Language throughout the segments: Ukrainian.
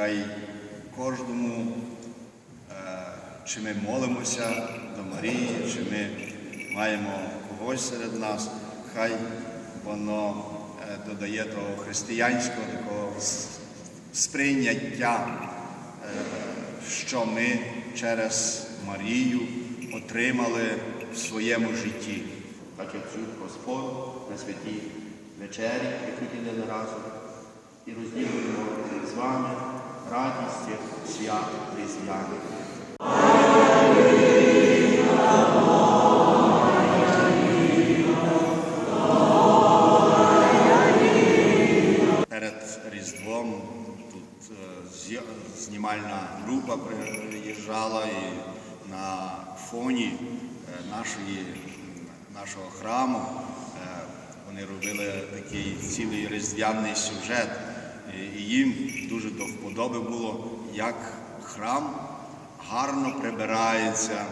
хай кожному, е, чи ми молимося до Марії, чи ми маємо когось серед нас, хай воно е, додає того християнського такого сприйняття, е, що ми через Марію отримали в своєму житті. так як Господь на святій вечері, яку ділили разом, і розділюємо з вами радість свят різдвяних. Перед Різдвом тут е, знімальна група приїжджала і на фоні е, нашої, нашого храму е, вони робили такий цілий різдвяний сюжет. І- І їм дуже до вподоби було, як храм гарно прибирається.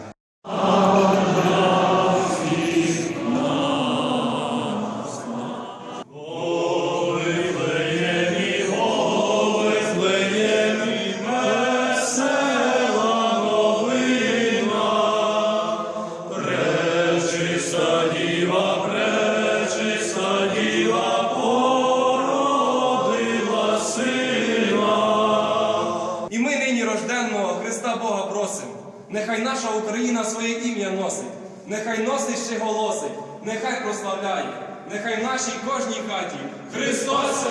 І Христа Бога просимо. Нехай наша Україна своє ім'я носить, нехай носить ще голосить, нехай прославляє, нехай нашій кожній хаті Христос!